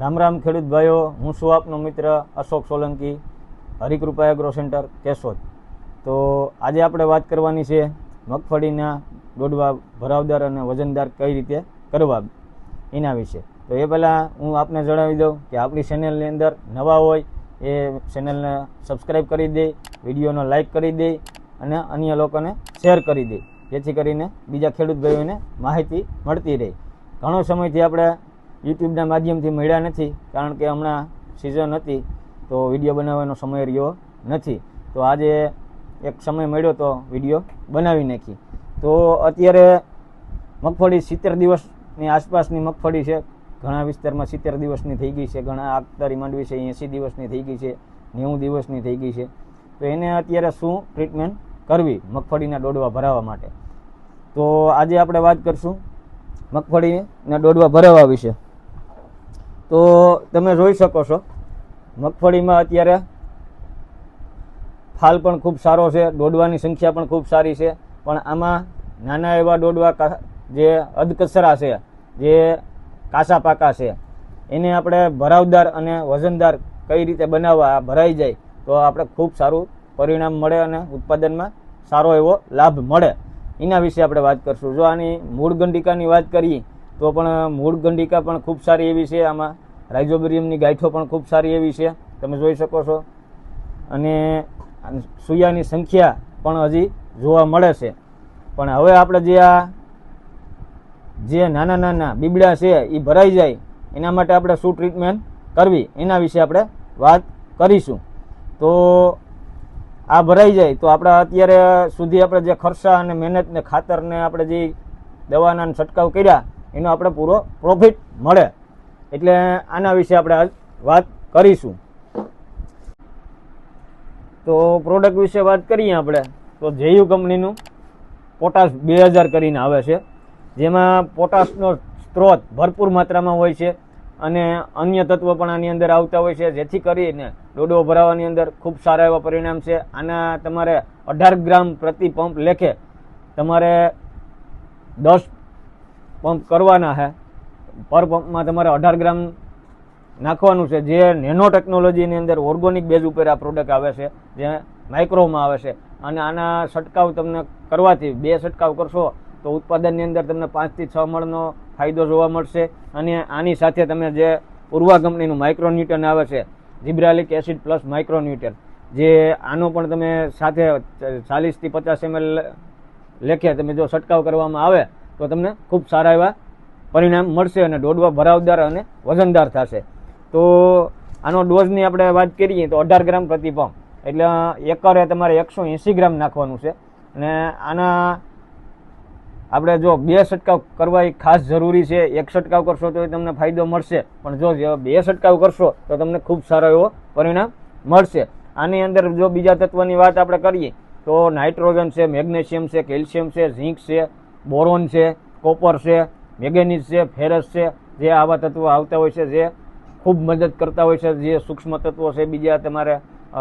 રામ રામ ખેડૂત ભાઈઓ, હું છું આપનો મિત્ર અશોક સોલંકી હરિકૃપા એગ્રો સેન્ટર કેશોદ. તો આજે આપણે વાત કરવાની છે મગફળીના દોડવા, ભરાવદાર અને વજનદાર કઈ રીતે કરવા એના વિશે. તો એ પહેલાં હું આપને જણાવી દઉં કે આપણી ચેનલની અંદર નવા હોય એ ચેનલને સબસ્ક્રાઈબ કરી દે, વિડીયોને લાઈક કરી દે અને અન્ય લોકોને શેર કરી દે. જેથી કરીને બીજા ખેડૂત ભાઈઓને માહિતી મળતી રહે. ઘણો સમયથી આપણે યુટ્યુબના માધ્યમથી મળ્યા નથી, કારણ કે હમણાં સિઝન હતી, તો વીડિયો બનાવવાનો સમય રહ્યો નથી. તો આજે એક સમય મળ્યો તો વીડિયો બનાવી નાખી. તો અત્યારે મગફળી સિત્તેર દિવસની આસપાસની મગફળી છે. ઘણા વિસ્તારમાં સિત્તેર દિવસની થઈ ગઈ છે. ઘણા આગતારી માંડવી છે, એંસી દિવસની થઈ ગઈ છે, નેવું દિવસની થઈ ગઈ છે. તો એને અત્યારે શું ટ્રીટમેન્ટ કરવી મગફળીના ડોડવા ભરાવા માટે? તો આજે આપણે વાત કરશું મગફળીના ડોડવા ભરાવા વિશે. તો તમે જોઈ શકો છો. મગફળીમાં અત્યારે ફાલ પણ ખૂબ સારો છે, દોડવાની સંખ્યા પણ ખૂબ સારી છે. પણ આમાં નાના એવા દોડવા જે અધકચરા છે, જે કાસા પાકા છે, એને આપણે ભરાવદાર અને વજનદાર કઈ રીતે બનાવવા ભરાઈ જાય, તો આપણે ખૂબ સારું પરિણામ મળે અને ઉત્પાદનમાં સારો એવો લાભ મળે. એના વિશે આપણે વાત કરશું. જો આની મૂળ ગંડિકાની વાત કરીએ તો પણ મૂળ ગંડિકા પણ ખૂબ સારી એવી છે. આમાં રાઇઝોબેરિયમની ગાંઠો પણ ખૂબ સારી એવી છે. તમે જોઈ શકો છો. અને સૂયાની સંખ્યા પણ હજી જોવા મળે છે. પણ હવે આપણે જે આ, જે નાના નાના બીબડા છે એ ભરાઈ જાય. એના માટે આપણે શું ટ્રીટમેન્ટ કરવી? એના વિશે આપણે વાત કરીશું. તો આ ભરાઈ જાય. તો આપણે અત્યારે સુધી આપણે જે ખર્ચા અને મહેનત ને ખાતર આપણે જે દવાના છંટકાવ કર્યા એનો આપણે પૂરો પ્રોફિટ મળે. એટલે આના વિશે આપણે વાત કરીશું. તો પ્રોડક્ટ વિશે વાત કરીએ આપણે, તો જેયુ કંપનીનું પોટાશ બે હજાર કરીને આવે છે. જેમાં પોટાશનો સ્ત્રોત ભરપૂર માત્રામાં હોય છે અને અન્ય તત્વો પણ આની અંદર આવતા હોય છે. જેથી કરીને ડોડો ભરાવાની અંદર ખૂબ સારા એવા પરિણામ છે. આના તમારે અઢાર ગ્રામ પ્રતિ પંપ લેખે તમારે દસ પંપ કરવાના છે પર પંપમાં તમારે અઢાર ગ્રામ નાખવાનું છે. જે નેનો ટેકનોલોજીની અંદર ઓર્ગોનિક બેઝ ઉપર આ પ્રોડક્ટ આવે છે, જે માઇક્રોમાં આવે છે. અને આના છંટકાવ તમને કરવાથી બે છંટકાવ કરશો તો ઉત્પાદનની અંદર તમને પાંચથી છ મળનો ફાયદો જોવા મળશે. અને આની સાથે તમે જે પૂર્વા કંપનીનું માઇક્રોન્યુટન આવે છે, જીબ્રાલિક એસિડ પ્લસ માઇક્રોન્યુટન, જે આનો પણ તમે સાથે ચાલીસથી પચાસ એમએલ લેખે તમે જો છંટકાવ કરવામાં આવે તો તમને ખૂબ સારા એવા પરિણામ મળશે અને ડોડવા ભરાવદાર અને વજનદાર થશે. તો આનો ડોઝની આપણે વાત કરીએ તો અઢાર ગ્રામ પ્રતિ પંપ એટલે એકરે તમારે એકસો એંસી ગ્રામ નાખવાનું છે. અને આના આપણે જો બે છંટકાવ કરવા એ ખાસ જરૂરી છે, એક છંટકાવ કરશો તો એ તમને ફાયદો મળશે. પણ જો બે છંટકાવ કરશો તો તમને ખૂબ સારો એવો પરિણામ મળશે. આની અંદર જો બીજા તત્વની વાત આપણે કરીએ તો નાઇટ્રોજન છે, મેગ્નેશિયમ છે, કેલ્શિયમ છે, ઝીંક છે બોરોન છે, કોપર છે, મેગેનિઝ છે, ફેરસ છે, જે આવા તત્વો આવતા હોય છે, જે ખૂબ મદદ કરતા હોય છે, જે સૂક્ષ્મ તત્વો છે, બીજા તમારે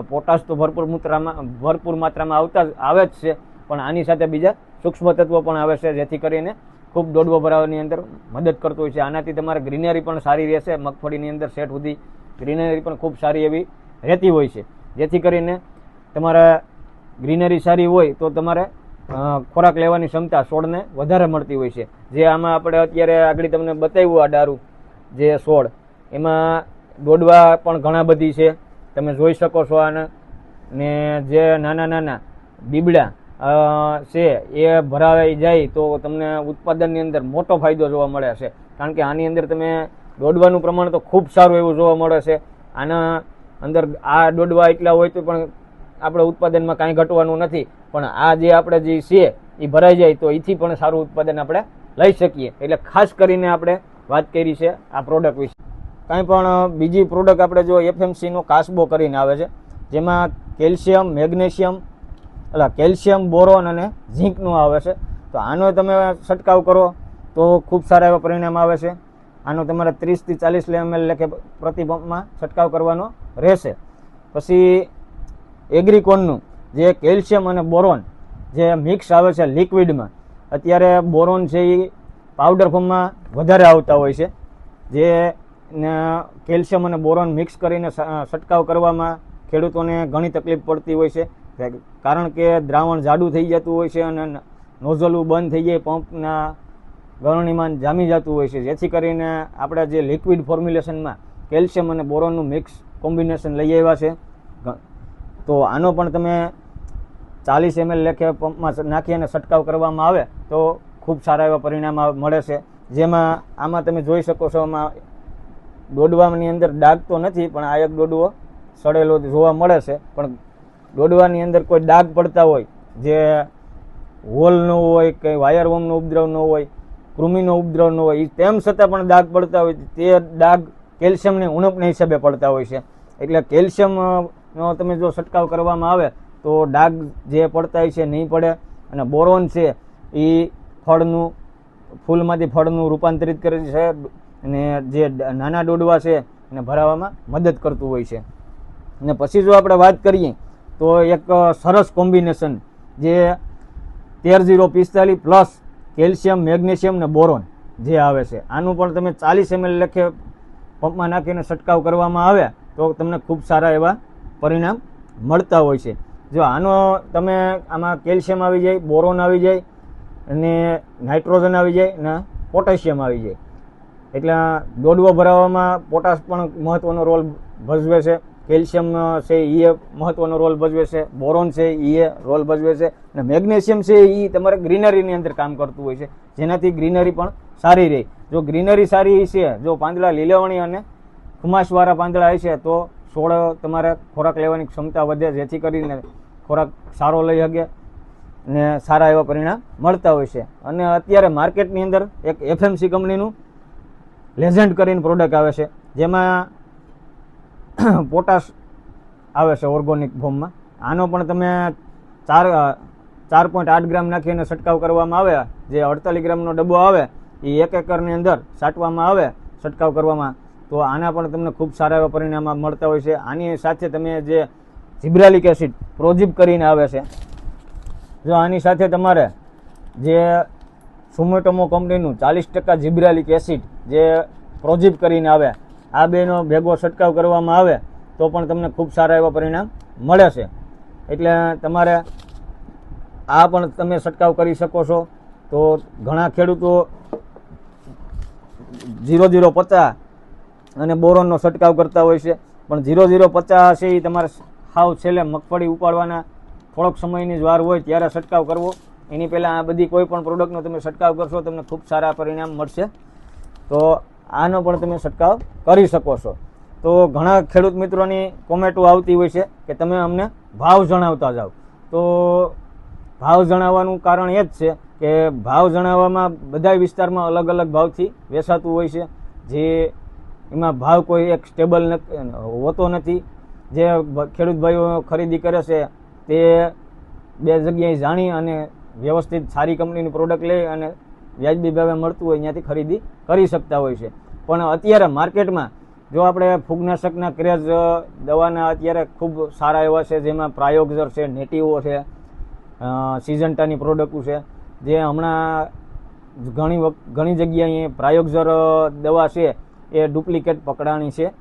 પોટાશ તો ભરપૂર માત્રામાં ભરપૂર માત્રામાં આવતા આવે જ છે, પણ આની સાથે બીજા સૂક્ષ્મ તત્વો પણ આવે છે, જેથી કરીને ખૂબ દોડવો ભરાવાની અંદર મદદ કરતો હોય છે. આનાથી તમારે ગ્રીનરી પણ સારી રહેશે, મગફળીની અંદર સેટ સુધી ગ્રીનરી પણ ખૂબ સારી એવી રહેતી હોય છે. જેથી કરીને તમારે ગ્રીનરી સારી હોય તો તમારે ખોરાક લેવાની ક્ષમતા છોડને વધારે મળતી હોય છે. જે આમાં આપણે અત્યારે આગળ તમને બતાવ્યું આ દારૂ, જે છોડ એમાં દોડવા પણ ઘણા બધી છે. તમે જોઈ શકો છો આને. ને જે નાના નાના બીબડા છે, એ ભરાવાઈ જાય તો તમને ઉત્પાદનની અંદર મોટો ફાયદો જોવા મળે છે. કારણ કે આની અંદર તમે દોડવાનું પ્રમાણ તો ખૂબ સારું એવું જોવા મળે છે. આના અંદર આ દોડવા એટલા હોય તો પણ આપણે ઉત્પાદનમાં કાંઈ ઘટવાનું નથી, પણ આ જે આપણે જે છે એ ભરાઈ જાય તો એથી પણ સારું ઉત્પાદન આપણે લઈ શકીએ. એટલે ખાસ કરીને આપણે વાત કરી છે આ પ્રોડક્ટ વિશે. કાંઈ પણ બીજી પ્રોડક્ટ આપણે જો એફએમસીનો કાસબો કરીને આવે છે, જેમાં કેલ્શિયમ, મેગ્નેશિયમ એટલે કેલ્શિયમ, બોરોન અને ઝીંકનું આવે છે, તો આનો તમે છંટકાવ કરો તો ખૂબ સારા એવા પરિણામ આવે છે. આનો તમારે ત્રીસથી ચાલીસ એમએલ લેખે પ્રતિ પંપમાં છંટકાવ કરવાનો રહેશે. પછી એગ્રીકોનનું જે કેલ્શિયમ અને બોરોન જે મિક્સ આવે છે લિક્વિડમાં, અત્યારે બોરોન છે એ પાવડર ફોર્મમાં વધારે આવતા હોય છે. જે કેલ્શિયમ અને બોરોન મિક્સ કરીને છંટકાવ કરવામાં ખેડૂતોને ઘણી તકલીફ પડતી હોય છે. કારણ કે દ્રાવણ જાડું થઈ જતું હોય છે અને નોઝલું બંધ થઈ જાય, પંપના ગરણીમાં જામી જતું હોય છે. જેથી કરીને આપણે જે લિક્વિડ ફોર્મ્યુલેશનમાં કેલ્શિયમ અને બોરોનનું મિક્સ કોમ્બિનેશન લઈ આવ્યા છે. તો આનો પણ તમે ચાલીસ એમએલ લેખે પંપમાં નાખી અને છંટકાવ કરવામાં આવે તો ખૂબ સારા એવા પરિણામ મળે છે. જેમાં આમાં તમે જોઈ શકો છો, આમાં દોડવાની અંદર ડાઘ તો નથી, પણ આ એક દોડવો સડેલો જોવા મળે છે. પણ દોડવાની અંદર કોઈ ડાઘ પડતા હોય, જે હોલનો હોય, કે વાયરવોમનો ઉપદ્રવ ન હોય, કૃમિનો ઉપદ્રવ ન હોય તેમ છતાં પણ ડાઘ પડતા હોય, તે ડાઘ કેલ્શિયમની ઉણપના હિસાબે પડતા હોય છે. એટલે કેલ્શિયમ તમે જો છંટકાવ કરવામાં આવે તો ડાઘ જે પડતા છે નહીં પડે અને બોરોન છે એ ફળનું, ફૂલમાંથી ફળનું રૂપાંતરિત કરે છે અને જે નાના ડોડવા છે એને ભરાવામાં મદદ કરતું હોય છે. અને પછી જો આપણે વાત કરીએ તો એક સરસ કોમ્બિનેશન જે તેર જીરો પિસ્તાલીસ પ્લસ કેલ્શિયમ, મેગ્નેશિયમ ને બોરોન જે આવે છે. આનું પણ તમે ચાલીસ એમએલ લખે પંપમાં નાખીને છંટકાવ કરવામાં આવે તો તમને ખૂબ સારા એવા પરિણામ મળતા હોય છે. જો આનો તમે આમાં કેલ્શિયમ આવી જાય, બોરોન આવી જાય, અને નાઇટ્રોજન આવી જાય, અને પોટેશિયમ આવી જાય. એટલે દોડવો ભરાવવામાં પોટાશ પણ મહત્ત્વનો રોલ ભજવે છે. કેલ્શિયમ છે એ મહત્ત્વનો રોલ ભજવે છે. બોરોન છે એ રોલ ભજવે છે. અને મેગ્નેશિયમ છે એ તમારે ગ્રીનરીની અંદર કામ કરતું હોય છે. જેનાથી ગ્રીનરી પણ સારી રહે. જો ગ્રીનરી સારી છે, જો પાંદડા લીલવણી અને ખુમાશવાળા પાંદડા હશે તો છોડ તમારે ખોરાક લેવાની ક્ષમતા વધે, જેથી કરીને ખોરાક સારો લઈ શકે ને સારા એવા પરિણામ મળતા હોય છે. અને અત્યારે માર્કેટની અંદર એક એફએમસી કંપનીનું લેઝન્ડ કરીને પ્રોડક્ટ આવે છે, જેમાં પોટાશ આવે છે ઓર્ગોનિક ફોર્મમાં આનો પણ તમે ચાર ચાર પોઈન્ટ આઠ ગ્રામ નાખીને છંટકાવ કરવામાં આવે, જે અડતાલીસ ગ્રામનો ડબ્બો આવે, એ એક એકરની અંદર છાંટવામાં આવે, છંટકાવ કરવામાં તો આના પણ તમને ખૂબ સારા એવા પરિણામ મળતા હોય છે. આની સાથે તમે જે જીબ્રાલિક એસિડ પ્રોજીબ કરીને આવે છે, જો આની સાથે તમારે જે સુમેટોમો કંપનીનું ચાલીસ ટકા જીબ્રાલિક એસિડ જે પ્રોજીબ કરીને આવે, આ બેનો ભેગો છંટકાવ કરવામાં આવે, તો પણ તમને ખૂબ સારા એવા પરિણામ મળે છે. એટલે તમારે આ પણ તમે છંટકાવ કરી શકો છો. તો ઘણા ખેડૂતો ઝીરો ઝીરો પચાસ અને બોરોનનો છંટકાવ કરતા હોય છે. પણ ઝીરો ઝીરો પચાસ એ તમારે સાવ છેલ્લે મગફળી ઉપાડવાના થોડોક સમયની જ વાર હોય ત્યારે છંટકાવ કરવો. એની પહેલાં આ બધી કોઈ પણ પ્રોડક્ટનો તમે છંટકાવ કરશો, તમને ખૂબ સારા પરિણામ મળશે. તો આનો પણ તમે છંટકાવ કરી શકો છો. તો ઘણા ખેડૂત મિત્રોની કોમેન્ટો આવતી હોય છે કે તમે અમને ભાવ જણાવતા જાઓ. તો ભાવ જણાવવાનું કારણ એ જ છે કે ભાવ જણાવવામાં બધા વિસ્તારમાં અલગ અલગ ભાવથી વેચાતું હોય છે. જે એમાં ભાવ કોઈ એક સ્ટેબલ હોતો નથી. જે ખેડૂત ભાઈઓ ખરીદી કરે છે, તે બે જગ્યાએ જાણી અને વ્યવસ્થિત સારી કંપનીનું પ્રોડક્ટ લઈ અને વ્યાજબી ભાવે મળતું હોય ત્યાંથી ખરીદી કરી શકતા હોય છે. પણ અત્યારે માર્કેટમાં જો આપણે ફૂગનાશકના ક્રેઝ દવાના અત્યારે ખૂબ સારા એવા છે, જેમાં પ્રાયોગઝર છે, નેટિવો છે સિઝન્ટાની પ્રોડક્ટો છે, જે હમણાં ઘણી વખત ઘણી જગ્યાએ પ્રાયોગઝર દવા છે એ ડુપ્લિકેટ પકડાણી છે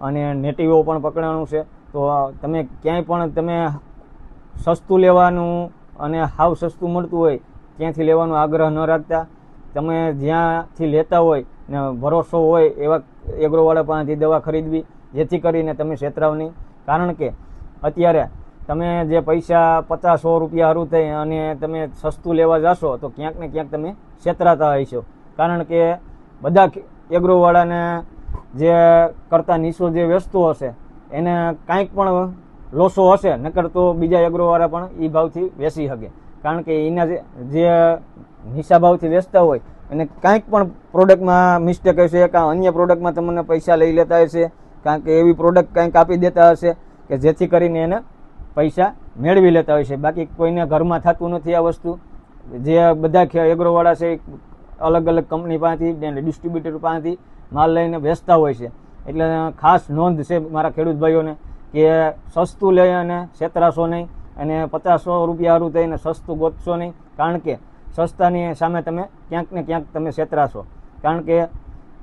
અને નેટિવો પણ પકડાણું છે. તો તમે ક્યાંય પણ તમે સસ્તું લેવાનું અને હાવ સસ્તું મળતું હોય, ત્યાંથી લેવાનો આગ્રહ ન રાખતા. તમે જ્યાંથી લેતા હોય ને ભરોસો હોય એવા એગ્રોવાળા પાસેથી દવા ખરીદવી, જેથી કરીને તમે છેતરાવ નહીં. કારણ કે અત્યારે તમે જે પૈસા પચાસ રૂપિયા હરું થઈ અને તમે સસ્તું લેવા જાશો, તો ક્યાંક ને ક્યાંક તમે છેતરાતા હશો. કારણ કે બધા એગ્રોવાળાને જે કરતા નીચો જે વેચતો હશે, એને કાંઈક પણ લોસો હશે, નકર તો બીજા એગ્રોવાળા પણ એ ભાવથી વેચી શકે. કારણ કે એના જે નીચા ભાવથી વેચતા હોય અને કાંઈક પણ પ્રોડક્ટમાં મિસ્ટેક હશે, કાં અન્ય પ્રોડક્ટમાં તમને પૈસા લઈ લેતા હશે કારણ કે એવી પ્રોડક્ટ કાંઈક આપી દેતા હશે, કે જેથી કરીને એને પૈસા મેળવી લેતા હોય છે. બાકી કોઈને ઘરમાં થતું નથી આ વસ્તુ. જે બધા એગ્રોવાળા છે અલગ અલગ કંપની પાસેથી ડિસ્ટ્રીબ્યુટર પાસેથી માલ લઈને વેચતા હોય છે. એટલે ખાસ નોંધ છે મારા ખેડૂત ભાઈઓને કે સસ્તું લઈ અને છેતરાશો નહીં અને પચાસો રૂપિયા હારું થઈને સસ્તું ગોતશો નહીં. કારણ કે સસ્તાની સામે તમે ક્યાંક ને ક્યાંક તમે છેતરાશો. કારણ કે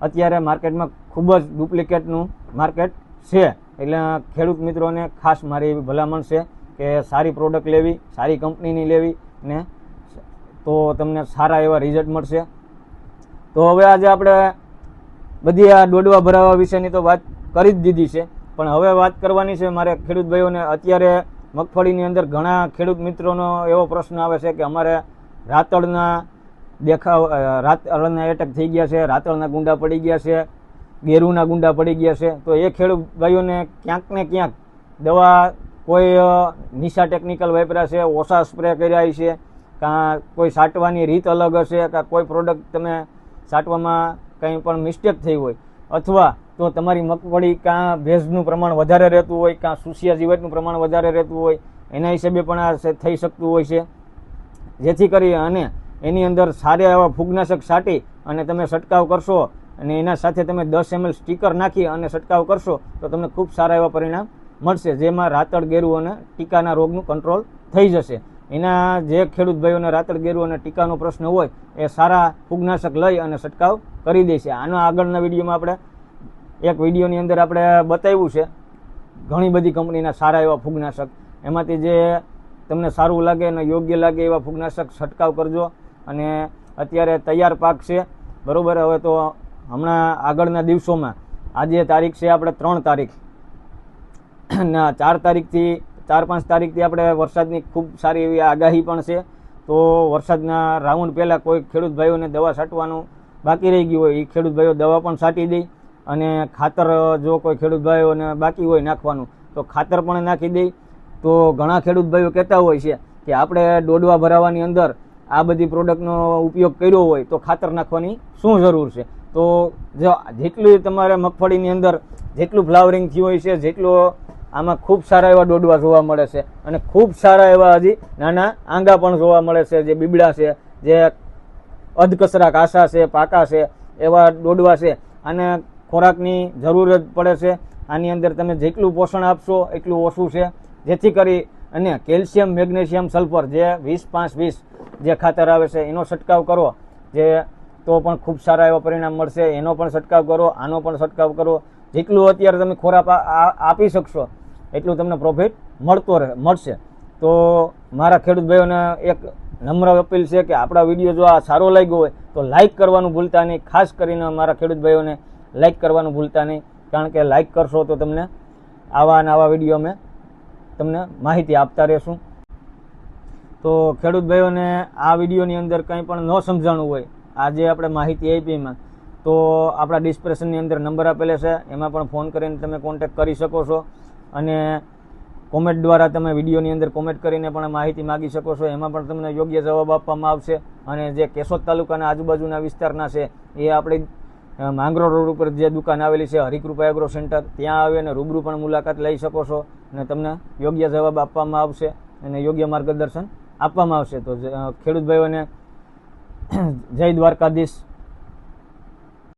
અત્યારે માર્કેટમાં ખૂબ જ ડુપ્લિકેટનું માર્કેટ છે. એટલે ખેડૂત મિત્રોને ખાસ મારી એવી ભલામણ છે કે સારી પ્રોડક્ટ લેવી, સારી કંપનીની લેવી ને તો તમને સારા એવા રિઝલ્ટ મળશે. તો હવે આજે આપણે બધી આ દોડવા ભરાવા વિશેની તો વાત કરી જ દીધી છે. પણ હવે વાત કરવાની છે મારે ખેડૂત ભાઈઓને અત્યારે મગફળીની અંદર ઘણા ખેડૂત મિત્રોનો એવો પ્રશ્ન આવે છે કે અમારે રાતળના દેખાવ રાતળના એટેક થઈ ગયા છે, રાતળના ગુંડા પડી ગયા છે, ગેરુના ગુંડા પડી ગયા છે. તો એ ખેડૂત ભાઈઓને ક્યાંક ને ક્યાંક દવા કોઈ નિશા ટેકનિકલ વાપર્યા છે, ઓછા સ્પ્રે કર્યા છે, કાં કોઈ સાટવાની રીત અલગ હશે, કાં કોઈ પ્રોડક્ટ તમે સાટવામાં કંઈ પણ મિસ્ટેક થઈ હોય અથવા તો તમારી મગફળી કાં ભેજનું પ્રમાણ વધારે રહેતું હોય, કાં સુસિયા જીવતનું પ્રમાણ વધારે રહેતું હોય, એના હિસાબે પણ આ થઈ શકતું હોય છે. જેથી કરી અને એની અંદર સારા એવા ફૂગનાશક છાંટી અને તમે છંટકાવ કરશો અને એના સાથે તમે દસ એમએલ સ્ટીકર નાખી અને છંટકાવ કરશો, તો તમને ખૂબ સારા એવા પરિણામ મળશે, જેમાં રાતળ, ગેરુ અને ટીકાના રોગનું કંટ્રોલ થઈ જશે. એના જે ખેડૂત ભાઈઓને રાતળ ગેરું અને ટીકાનો પ્રશ્ન હોય, એ સારા ફૂગનાશક લઈ અને છંટકાવ કરી દે છે આનો આગળના વિડીયોમાં આપણે, એક વિડીયોની અંદર આપણે બતાવ્યું છે, ઘણી બધી કંપનીના સારા એવા ફૂગનાશક. એમાંથી જે તમને સારું લાગે અને યોગ્ય લાગે એવા ફૂગનાશક, છંટકાવ કરજો. અને અત્યારે તૈયાર પાક છે, બરાબર? હવે તો હમણાં આગળના દિવસોમાં, આજે તારીખ છે આપણે ત્રણ તારીખ. ના, ચાર તારીખથી ચાર પાંચ તારીખથી આપણે વરસાદની ખૂબ સારી એવી આગાહી પણ છે. તો વરસાદના રાઉન્ડ પહેલાં કોઈ ખેડૂત ભાઈઓને દવા છાંટવાનું બાકી રહી ગયું હોય એ ખેડૂત ભાઈઓ દવા પણ છાંટી દે અને ખાતર, જો કોઈ ખેડૂત ભાઈઓને બાકી હોય નાખવાનું, તો ખાતર પણ નાખી દે. તો ઘણા ખેડૂત ભાઈઓ કહેતા હોય છે કે આપણે દોડવા ભરાવાની અંદર આ બધી પ્રોડક્ટનો ઉપયોગ કર્યો હોય, તો ખાતર નાખવાની શું જરૂર છે? તો જેટલી તમારે મગફળીની અંદર જેટલું ફ્લાવરિંગ થયું હોય છે, જેટલું આમાં ખૂબ સારા એવા દોડવા જોવા મળે છે અને ખૂબ સારા એવા હજી નાના આંગા પણ જોવા મળે છે, જે બીબડા છે, જે અધકસરા કાસા છે, પાકા છે, એવા દોડવા છે. અને ખોરાકની જરૂર જ પડે છે. આની અંદર તમે જેટલું પોષણ આપશો એટલું ઓછું છે. જેથી કરી અને કેલ્શિયમ, મેગ્નેશિયમ, સલ્ફર જે વીસ પાંચ વીસ જે ખાતર આવે છે, એનો છંટકાવ કરો જે તો પણ ખૂબ સારા એવા પરિણામ મળશે. એનો પણ છંટકાવ કરો, આનો પણ છંટકાવ કરો. જેટલું અત્યારે તમે ખોરાક આપી શકશો, એટલું તમને પ્રોફિટ મળતો રહે મળશે. તો મારા ખેડૂત ભાઈઓને એક નમ્ર અપીલ છે કે આપણા વીડિયો જો આ સારો લાગ્યો હોય, તો લાઈક કરવાનું ભૂલતા નહીં. ખાસ કરીને મારા ખેડૂત ભાઈઓને લાઈક કરવાનું ભૂલતા નહીં. કારણ કે લાઈક કરશો તો તમને આવા અને આવા વીડિયો અમે તમને માહિતી આપતા રહેશું. તો ખેડૂત ભાઈઓને આ વિડીયોની અંદર કંઈ પણ ન સમજાણું હોય, આજે આપણે માહિતી આપી તો આપણા ડિસ્ક્રિપ્શનની અંદર નંબર આપેલો છે. એમાં પણ ફોન કરીને તમે કોન્ટેક કરી શકો છો અને કોમેન્ટ દ્વારા તમે વિડીયોની અંદર કોમેન્ટ કરીને પણ માહિતી માગી શકો છો. એમાં પણ તમને યોગ્ય જવાબ આપવામાં આવશે અને જે કેશોદ તાલુકાના આજુબાજુના વિસ્તારના છે, એ આપણી માંગરો રોડ ઉપર જે દુકાન આવેલી છે, હરિકૃપા એગ્રો સેન્ટર, ત્યાં આવી અને રૂબરૂ પણ મુલાકાત લઈ શકો છો અને તમને યોગ્ય જવાબ આપવામાં આવશે અને યોગ્ય માર્ગદર્શન આપવામાં આવશે. તો ખેડૂત ભાઈઓને, જય દ્વારકાધીશ.